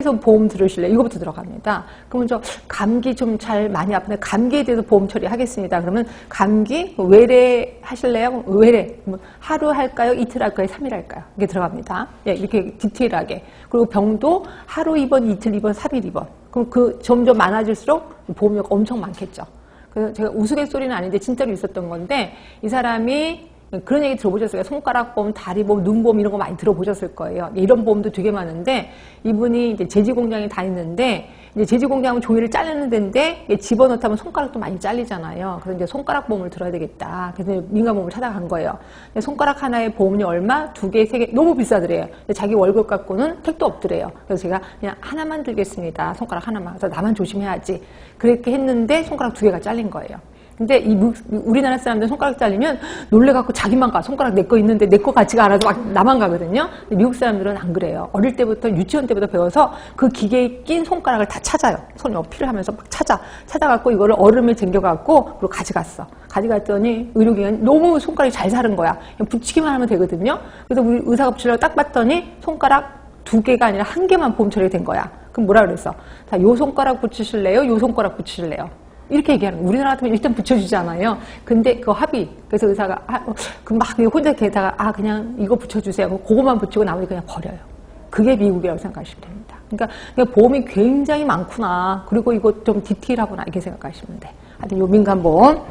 그래서 보험 들으실래요? 이거부터 들어갑니다. 그러면 저 감기 좀 잘 많이 아픈데 감기에 대해서 보험 처리하겠습니다. 그러면 감기 외래 하실래요? 외래 뭐 하루 할까요? 이틀 할까요? 삼일 할까요? 이게 들어갑니다. 예, 이렇게 디테일하게. 그리고 병도 하루 입원, 이틀 입원, 삼일 입원. 그럼 그 점점 많아질수록 보험료가 엄청 많겠죠. 그래서 제가 우스갯소리는 아닌데 진짜로 있었던 건데 이 사람이 그런 얘기 들어보셨어요? 손가락 보험, 다리 보험, 눈 보험 이런 거 많이 들어보셨을 거예요. 이런 보험도 되게 많은데 이분이 이제 제지 공장에 다니는데 이제 제지 공장은 종이를 자르는 데인데 집어넣다면 손가락도 많이 잘리잖아요. 그래서 이제 손가락 보험을 들어야 되겠다. 그래서 민간 보험을 찾아간 거예요. 손가락 하나에 보험료 얼마? 두 개, 세 개, 너무 비싸더래요. 자기 월급 갖고는 택도 없더래요. 그래서 제가 그냥 하나만 들겠습니다. 손가락 하나만. 그래서 나만 조심해야지. 그렇게 했는데 손가락 두 개가 잘린 거예요. 근데 이 무- 우리나라 사람들 손가락 잘리면 놀래갖고 자기만 가. 손가락 내 거 있는데 내 거 같지가 않아서 막 나만 가거든요. 미국 사람들은 안 그래요. 어릴 때부터 유치원 때부터 배워서 그 기계에 낀 손가락을 다 찾아요. 손이 어필을 하면서 막 찾아. 찾아갖고 이거를 얼음에 쟁겨갖고 그리고 가져갔어. 가져갔더니 의료기관 너무 손가락이 잘 사는 거야. 그냥 붙이기만 하면 되거든요. 그래서 우리 의사가 붙이려고 딱 봤더니 손가락 두 개가 아니라 한 개만 보험 처리가 된 거야. 그럼 뭐라 그랬어? 자, 요 손가락 붙이실래요? 요 손가락 붙이실래요? 이렇게 얘기하는 거예요. 우리나라 같으면 일단 붙여주잖아요. 근데 그 합의. 그래서 의사가, 아, 어, 그럼 막 혼자 게다가, 아, 그냥 이거 붙여주세요. 그거만 붙이고 나머지 그냥 버려요. 그게 미국이라고 생각하시면 됩니다. 그러니까 그냥 보험이 굉장히 많구나. 그리고 이거 좀 디테일하구나. 이렇게 생각하시면 돼. 하여튼 요 민간 보험.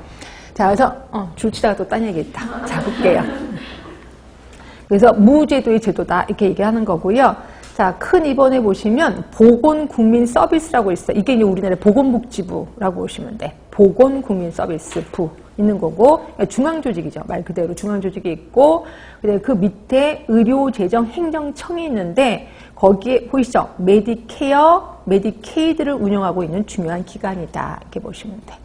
자, 그래서, 어, 줄치다가 또 딴 얘기 있다. 자, 볼게요. 그래서 무제도의 제도다 이렇게 얘기하는 거고요. 자, 큰 2번에 보시면 보건국민 서비스라고 있어요. 이게 이제 우리나라 보건복지부라고 보시면 돼. 보건국민서비스부 있는 거고 중앙조직이죠. 말 그대로 중앙조직이 있고 그 밑에 의료재정행정청이 있는데 거기에 보이시죠? 메디케어, 메디케이드를 운영하고 있는 중요한 기관이다. 이렇게 보시면 돼.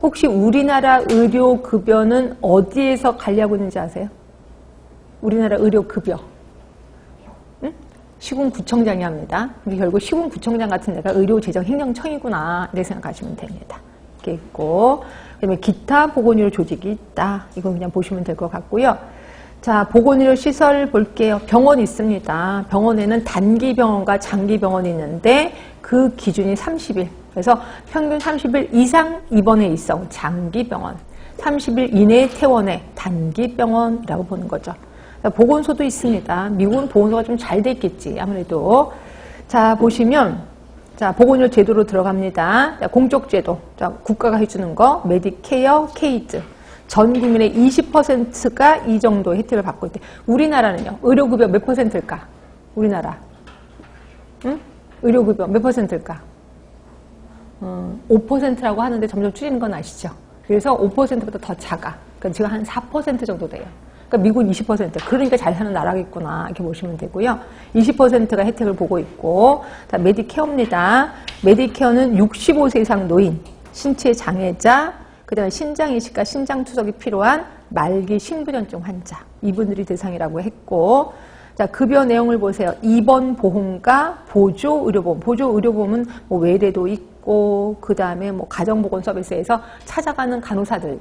혹시 우리나라 의료급여는 어디에서 관리하고 있는지 아세요? 우리나라 의료급여. 응? 시군구청장이 합니다. 근데 결국 시군구청장 같은 데가 의료재정행정청이구나. 이렇게 생각하시면 됩니다. 이렇게 있고, 그 다음에 기타 보건의료 조직이 있다. 이건 그냥 보시면 될 것 같고요. 자, 보건의료 시설 볼게요. 병원 있습니다. 병원에는 단기 병원과 장기 병원이 있는데 그 기준이 30일. 그래서 평균 30일 이상 입원해 있어. 장기 병원. 30일 이내 퇴원해. 단기 병원이라고 보는 거죠. 보건소도 있습니다. 미국은 보건소가 좀 잘 돼 있겠지, 아무래도. 자, 보시면, 자, 보건료 제도로 들어갑니다. 자, 공적 제도. 자, 국가가 해주는 거, 메디케어, 케이즈. 전 국민의 20%가 이 정도 혜택을 받고 있대. 우리나라는요, 의료급여 몇 퍼센트일까? 우리나라. 응? 의료급여 몇 퍼센트일까? 음, 5%라고 하는데 점점 줄이는 건 아시죠? 그래서 5%보다 더 작아. 그러니까 지금 한 4% 정도 돼요. 그러니까 미국은 20%. 그러니까 잘 사는 나라겠구나. 이렇게 보시면 되고요. 20%가 혜택을 보고 있고, 자, 메디케어입니다. 메디케어는 65세 이상 노인, 신체 장애자, 그 다음에 신장 이식과 신장 투석이 필요한 말기 심부전증 환자. 이분들이 대상이라고 했고, 자, 급여 내용을 보세요. 입원 보험과 보조 의료보험. 보조 의료보험은 뭐 외래도 있고, 그 다음에 뭐 가정보건 서비스에서 찾아가는 간호사들